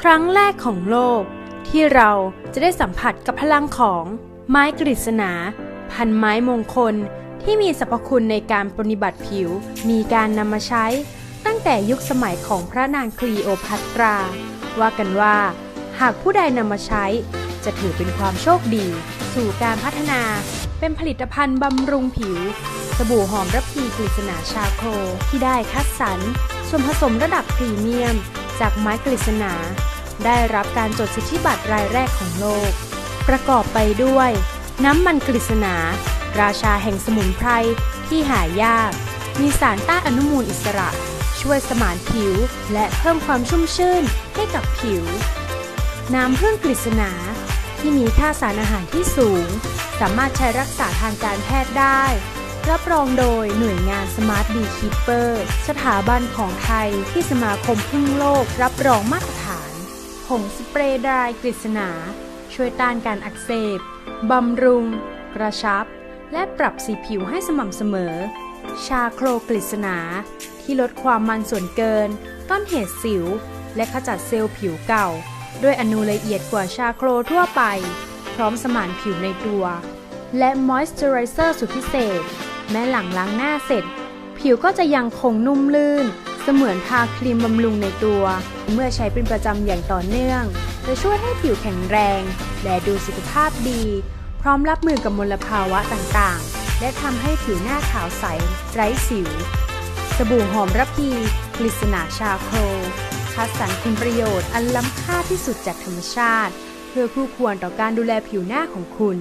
ครั้งแรกของโลก ที่เราจะได้สัมผัสกับพลังของไม้กฤษณา พันไม้มงคลที่มีสรรพคุณในการปฏิบัติผิว มีการนำมาใช้ ตั้งแต่ยุคสมัยของพระนางคลีโอพัตรา ว่ากันว่า หากผู้ใดนำมาใช้ จะถือเป็นความโชคดี สู่การพัฒนา เป็นผลิตภัณฑ์บำรุงผิว สบู่หอมระพีกฤษณาชาโคที่ได้คัดสรรส่วนผสมระดับพรีเมียม จากไม้กฤษณา ได้รับการจดสิทธิบัตรรายแรกของโลก ประกอบไปด้วย น้ำมันกฤษณา ราชาแห่งสมุนไพรที่หายาก มีสารต้านอนุมูลอิสระ ช่วยสมานผิวและเพิ่มความชุ่มชื่นให้กับผิว น้ำพึ่งกฤษณา ที่มีค่าสารอาหารที่สูง สามารถใช้รักษาทางการแพทย์ได้ รับรองโดยหน่วยงาน Smart Bee Keeper สถาบันของไทยที่สมาคมพึ่งโลก รับรองมาตรฐาน ผงสเปรย์ดรายกฤษณา ช่วยต้านการอักเสบบำรุง กระชับ และปรับสีผิวให้สม่ำเสมอ ชาโครกฤษณา ที่ลดความมันส่วนเกิน ต้นเหตุสิว และขจัดเซลล์ผิวเก่า ด้วยอนูละเอียดกว่าชาโครทั่วไป พร้อมสมานผิวในตัว และมอยส์เจอไรเซอร์สุดพิเศษ แม้หลังล้างหน้าเสร็จ ผิวก็จะยังคงนุ่มลื่น เสมือนทาครีมบำรุงในตัว เมื่อใช้เป็นประจำอย่างต่อเนื่อง จะช่วยให้ผิวแข็งแรง และดูสุขภาพดี พร้อมรับมือกับมลภาวะต่างๆ และทำให้ผิวหน้าขาวใส ไร้สิว สบู่หอมระพีกฤษณาชาโครคัดสรรคุณประโยชน์อันล้ำค่าที่สุดจากธรรมชาติ เพื่อคู่ควรต่อการดูแลผิวหน้าของคุณ